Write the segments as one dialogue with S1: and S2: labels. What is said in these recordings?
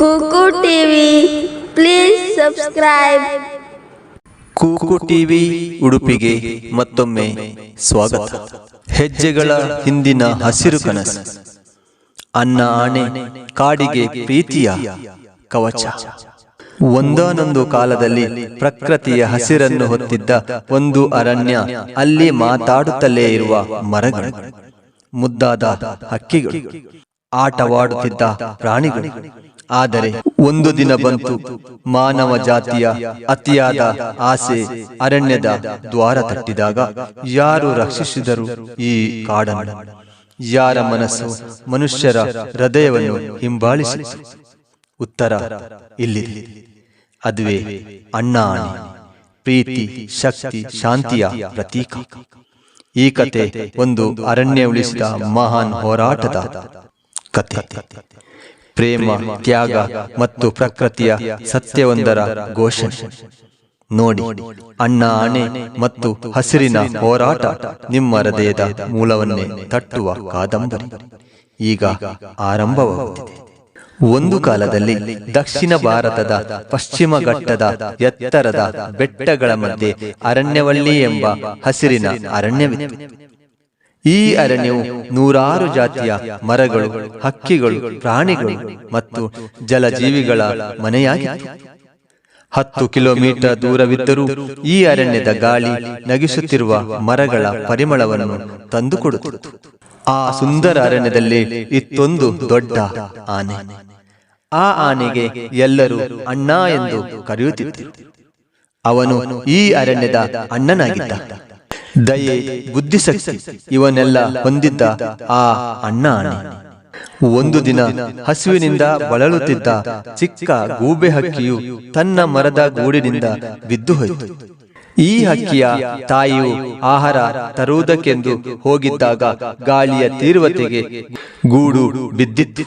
S1: Cuckoo TV please subscribe
S2: cuckoo TV ಉಡುಪಿಗೆ ಮತ್ತೊಮ್ಮೆ ಸ್ವಾಗತ. ಹೆಜ್ಜೆಗಳ ಹಿಂದಿನ ಹಸಿರು ಕನಸು. ಅನ್ನ ಆಣೆ, ಕಾಡಿಗೆ ಪ್ರೀತಿಯ ಕವಚ. ಒಂದಾನೊಂದು ಕಾಲದಲ್ಲಿ ಪ್ರಕೃತಿಯ ಹಸಿರನ್ನು ಹೊತ್ತಿದ್ದ ಒಂದು ಅರಣ್ಯ ಅಲ್ಲಿ ಮಾತಾಡುತ್ತಲೇ ಇರುವ ಮರಗಳು, ಮುದ್ದಾದ ಹಕ್ಕಿಗಳು, ಆಟವಾಡುತ್ತಿದ್ದ ಪ್ರಾಣಿಗಳು. ಆದರೆ ಒಂದು ದಿನ ಬಂತು. ಮಾನವ ಜಾತಿಯ ಅತಿಯಾದ ಆಸೆ ಅರಣ್ಯದ ದ್ವಾರ ತಟ್ಟಿದಾಗ ಯಾರು ರಕ್ಷಿಸಿದರು ಈ ಕಾಡನ್ನು? ಯಾರ ಮನಸ್ಸು ಮನುಷ್ಯರ ಹೃದಯವನ್ನು ಹಿಂಬಾಳಿಸಿತು ಉತ್ತರ ಇಲ್ಲಿ. ಅದುವೇ ಅಣ್ಣ ಪ್ರೀತಿ ಶಕ್ತಿ ಶಾಂತಿಯ ಪ್ರತೀಕ. ಈ ಕತೆ ಒಂದು ಅರಣ್ಯ ಉಳಿಸಿದ ಮಹಾನ್ ಹೋರಾಟದ ಕತೆ. ಪ್ರೇಮ, ತ್ಯಾಗ ಮತ್ತು ಪ್ರಕೃತಿಯ ಸತ್ಯವೊಂದರ ಘೋಷಣೆ. ನೋಡಿ, ಅಣ್ಣ ಮತ್ತು ಹಸಿರಿನ ಹೋರಾಟ ನಿಮ್ಮ ಹೃದಯದ ಮೂಲವನ್ನೇ ತಟ್ಟುವ ಕಾದಂಬರಿ. ಈಗ ಆರಂಭವಾಗುತ್ತಿದೆ. ಒಂದು ಕಾಲದಲ್ಲಿ ದಕ್ಷಿಣ ಭಾರತದ ಪಶ್ಚಿಮ ಘಟ್ಟದ ಎತ್ತರದ ಬೆಟ್ಟಗಳ ಮಧ್ಯೆ ಅರಣ್ಯವಳ್ಳಿ ಎಂಬ ಹಸಿರಿನ ಅರಣ್ಯವಿತ್ತು. ಈ ಅರಣ್ಯವು ನೂರಾರು ಜಾತಿಯ ಮರಗಳು, ಹಕ್ಕಿಗಳು, ಪ್ರಾಣಿಗಳು ಮತ್ತು ಜಲಜೀವಿಗಳ ಮನೆಯಾಗಿತ್ತು. ಹತ್ತು ಕಿಲೋಮೀಟರ್ ದೂರವಿದ್ದರೂ ಈ ಅರಣ್ಯದ ಗಾಳಿ ನಗಿಸುತ್ತಿರುವ ಮರಗಳ ಪರಿಮಳವನ್ನು ತಂದುಕೊಡುತ್ತಿತ್ತು. ಆ ಸುಂದರ ಅರಣ್ಯದಲ್ಲಿ ಇತ್ತೊಂದು ದೊಡ್ಡ ಆನೆ. ಆ ಆನೆಗೆ ಎಲ್ಲರೂ ಅಣ್ಣ ಎಂದು ಕರೆಯುತ್ತಿದ್ದರು. ಅವನು ಈ ಅರಣ್ಯದ ಅಣ್ಣನಾಗಿದ್ದ. ದಯೆ ಬುದ್ಧಿಶಕ್ತಿ ಇವನ್ನೆಲ್ಲ ಹೊಂದಿದ್ದ ಆ ಅಣ್ಣ ಒಂದು ದಿನ ಹಸುವಿನಿಂದ ಬಳಲುತ್ತಿದ್ದ ಚಿಕ್ಕ ಗೂಬೆ ಹಕ್ಕಿಯು ತನ್ನ ಮರದ ಗೂಡಿನಿಂದ ಬಿದ್ದು ಹೋಯಿತು. ಈ ಹಕ್ಕಿಯ ತಾಯಿಯು ಆಹಾರ ತರುವುದಕ್ಕೆಂದು ಹೋಗಿದ್ದಾಗ ಗಾಳಿಯ ತೀವ್ರತೆಗೆ ಗೂಡು ಬಿದ್ದಿತ್ತು.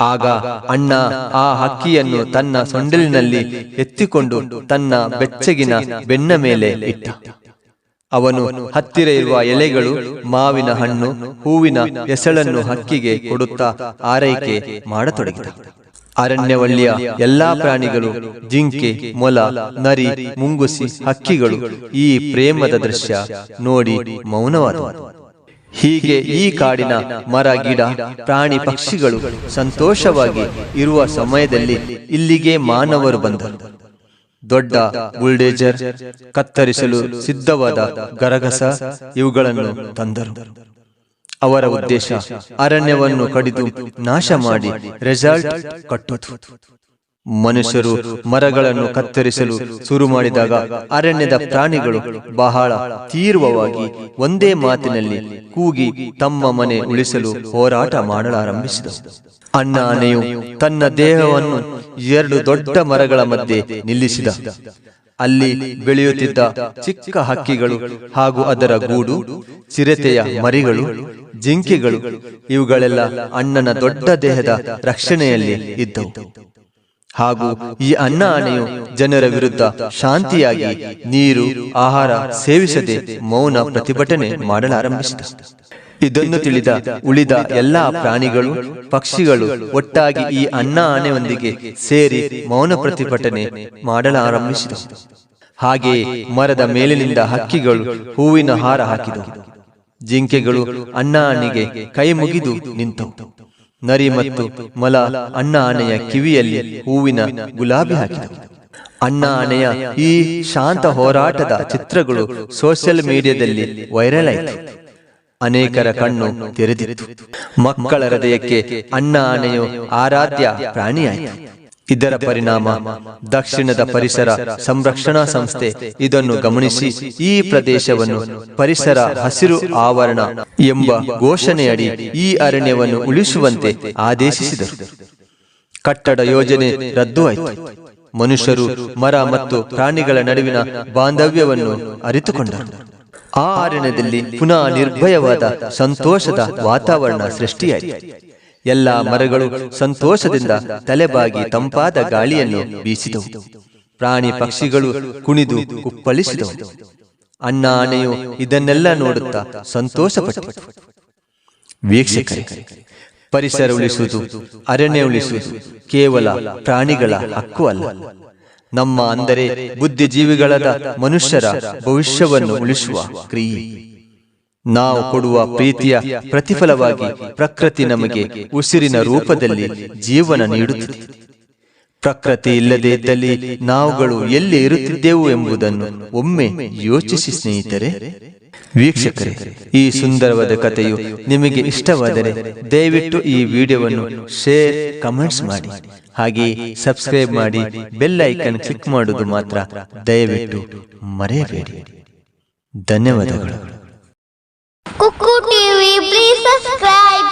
S2: ಆಗ ಅಣ್ಣ ಆ ಹಕ್ಕಿಯನ್ನು ತನ್ನ ಸೊಂಡಿಲಿನಲ್ಲಿ ಎತ್ತಿಕೊಂಡು ತನ್ನ ಬೆಚ್ಚಗಿನ ಬೆನ್ನ ಮೇಲೆ ಇಟ್ಟ. ಅವನು ಹತ್ತಿರ ಇರುವ ಎಲೆಗಳು ಮಾವಿನ ಹಣ್ಣು ಹೂವಿನ ಎಸಳನ್ನು ಹಕ್ಕಿಗೆ ಕೊಡುತ್ತಾ ಆರೈಕೆ ಮಾಡತೊಡಗಿದ ಅರಣ್ಯವಳ್ಳಿಯ ಎಲ್ಲಾ ಪ್ರಾಣಿಗಳು ಜಿಂಕೆ ಮೊಲ ನರಿ ಮುಂಗುಸಿ ಹಕ್ಕಿಗಳು ಈ ಪ್ರೇಮದ ದೃಶ್ಯ ನೋಡಿ ಮೌನವಾದ ಹೀಗೆ ಈ ಕಾಡಿನ ಮರ ಗಿಡ ಪ್ರಾಣಿ ಪಕ್ಷಿಗಳು ಸಂತೋಷವಾಗಿ ಇರುವ ಸಮಯದಲ್ಲಿ ಇಲ್ಲಿಗೆ ಮಾನವರು ಬಂದರು. ದೊಡ್ಡ ಬುಲ್ಡೇಜರ್, ಕತ್ತರಿಸಲು ಸಿದ್ಧವಾದ ಗರಗಸ ಇವುಗಳನ್ನು ತಂದರು. ಅವರ ಉದ್ದೇಶ ಅರಣ್ಯವನ್ನು ಕಡಿದು ನಾಶ ಮಾಡಿ ರೆಸಾರ್ಟ್ ಕಟ್ಟುವುದು. ಮನುಷ್ಯರು ಮರಗಳನ್ನು ಕತ್ತರಿಸಲು ಶುರು ಮಾಡಿದಾಗ ಅರಣ್ಯದ ಪ್ರಾಣಿಗಳು ಬಹಳ ತೀವ್ರವಾಗಿ ಒಂದೇ ಮಾತಿನಲ್ಲಿ ಕೂಗಿ ತಮ್ಮ ಮನೆ ಉಳಿಸಲು ಹೋರಾಟ ಮಾಡಲಾರಂಭಿಸಿದವು. ಅಣ್ಣ ಆನೆಯು ತನ್ನ ದೇಹವನ್ನು ಎರಡು ದೊಡ್ಡ ಮರಗಳ ಮಧ್ಯೆ ನಿಲ್ಲಿಸಿದ. ಅಲ್ಲಿ ಬೆಳೆಯುತ್ತಿದ್ದ ಚಿಕ್ಕ ಹಕ್ಕಿಗಳು ಹಾಗೂ ಅದರ ಗೂಡು, ಚಿರತೆಯ ಮರಿಗಳು, ಜಿಂಕೆಗಳು ಇವುಗಳೆಲ್ಲ ಅಣ್ಣನ ದೊಡ್ಡ ದೇಹದ ರಕ್ಷಣೆಯಲ್ಲಿ ಇದ್ದವು. ಹಾಗೂ ಈ ಅನ್ನ ಆನೆಯು ಜನರ ವಿರುದ್ಧ ಶಾಂತಿಯಾಗಿ ನೀರು ಆಹಾರ ಸೇವಿಸದೆ ಮೌನ ಪ್ರತಿಭಟನೆ ಮಾಡಲಾರಂಭಿಸಿತು ಇದನ್ನು ತಿಳಿದ ಉಳಿದ ಎಲ್ಲಾ ಪ್ರಾಣಿಗಳು ಪಕ್ಷಿಗಳು ಒಟ್ಟಾಗಿ ಈ ಅನ್ನ ಆನೆಯೊಂದಿಗೆ ಸೇರಿ ಮೌನ ಪ್ರತಿಭಟನೆ ಮಾಡಲಾರಂಭಿಸಿದವು ಹಾಗೆಯೇ ಮರದ ಮೇಲಿನಿಂದ ಹಕ್ಕಿಗಳು ಹೂವಿನ ಹಾರ ಹಾಕಿದವು. ಜಿಂಕೆಗಳು ಅನ್ನ ಆನೆಗೆ ಕೈ ಮುಗಿದು ನಿಂತವು. ನರಿ ಮತ್ತು ಮಲ ಅಣ್ಣ ಆನೆಯ ಕಿವಿಯಲ್ಲಿ ಹೂವಿನ ಗುಲಾಬಿ ಹಾಕಿದವು. ಅಣ್ಣ ಆನೆಯ ಈ ಶಾಂತ ಹೋರಾಟದ ಚಿತ್ರಗಳು ಸೋಷಿಯಲ್ ಮೀಡಿಯಾದಲ್ಲಿ ವೈರಲ್ ಆಯಿತು. ಅನೇಕರ ಕಣ್ಣು ತೆರೆದಿತ್ತು. ಮಕ್ಕಳ ಹೃದಯಕ್ಕೆ ಅಣ್ಣ ಆನೆಯು ಆರಾಧ್ಯ ಪ್ರಾಣಿಯಾಯಿತು. ಇದರ ಪರಿಣಾಮ ದಕ್ಷಿಣದ ಪರಿಸರ ಸಂರಕ್ಷಣಾ ಸಂಸ್ಥೆ. ಇದನ್ನು ಗಮನಿಸಿ ಈ ಪ್ರದೇಶವನ್ನು ಪರಿಸರ ಹಸಿರು ಆವರಣ ಎಂಬ ಘೋಷಣೆಯಡಿ ಈ ಅರಣ್ಯವನ್ನು ಉಳಿಸುವಂತೆ ಆದೇಶಿಸಿದರು. ಕಟ್ಟಡ ಯೋಜನೆ ರದ್ದು ಆಯಿತು. ಮನುಷ್ಯರು, ಮರ ಮತ್ತು ಪ್ರಾಣಿಗಳ ನಡುವಿನ ಬಾಂಧವ್ಯವನ್ನು ಅರಿತುಕೊಂಡರು. ಆ ಅರಣ್ಯದಲ್ಲಿ ಪುನಃ ನಿರ್ಭಯವಾದ ಸಂತೋಷದ ವಾತಾವರಣ ಸೃಷ್ಟಿಯಾಯಿತು. ಎಲ್ಲಾ ಮರಗಳು ಸಂತೋಷದಿಂದ ತಲೆಬಾಗಿ ತಂಪಾದ ಗಾಳಿಯನ್ನು ಬೀಸಿದವು. ಪ್ರಾಣಿ ಪಕ್ಷಿಗಳು ಕುಣಿದು ಕುಪ್ಪಳಿಸಿದವು. ಅಣ್ಣ ಆನೆಯು ಇದನ್ನೆಲ್ಲ ನೋಡುತ್ತಾ ಸಂತೋಷಪಟ್ಟು ವೀಕ್ಷಕರೇ ಪರಿಸರ ಉಳಿಸುವುದು ಅರಣ್ಯ ಉಳಿಸುವುದು ಕೇವಲ ಪ್ರಾಣಿಗಳ ಹಕ್ಕು ಅಲ್ಲ. ನಮ್ಮ ಅಂದರೆ ಬುದ್ಧಿಜೀವಿಗಳಾದ ಮನುಷ್ಯರ ಭವಿಷ್ಯವನ್ನು ಉಳಿಸುವ ಕ್ರಿಯೆ. ನಾವು ಕೊಡುವ ಪ್ರೀತಿಯ ಪ್ರತಿಫಲವಾಗಿ ಪ್ರಕೃತಿ ನಮಗೆ ಉಸಿರಿನ ರೂಪದಲ್ಲಿ ಜೀವನ ನೀಡುತ್ತಿದೆ. ಪ್ರಕೃತಿ ಇಲ್ಲದೇ ಇದ್ದಲ್ಲಿ ನಾವುಗಳು ಎಲ್ಲಿ ಇರುತ್ತಿದ್ದೆವು ಎಂಬುದನ್ನು ಒಮ್ಮೆ ಯೋಚಿಸಿ ಸ್ನೇಹಿತರೆ. ವೀಕ್ಷಕರೇ, ಈ ಸುಂದರವಾದ ಕಥೆಯು ನಿಮಗೆ ಇಷ್ಟವಾದರೆ ದಯವಿಟ್ಟು ಈ ವಿಡಿಯೋವನ್ನು ಶೇರ್, ಕಮೆಂಟ್ಸ್ ಮಾಡಿ. ಹಾಗೆ ಸಬ್ಸ್ಕ್ರೈಬ್ ಮಾಡಿ, ಬೆಲ್ ಐಕನ್ ಕ್ಲಿಕ್ ಮಾಡುವುದು ಮಾತ್ರ ದಯವಿಟ್ಟು ಮರೆಯಬೇಡಿ. ಧನ್ಯವಾದಗಳು.
S1: Cuckoo TV, please subscribe.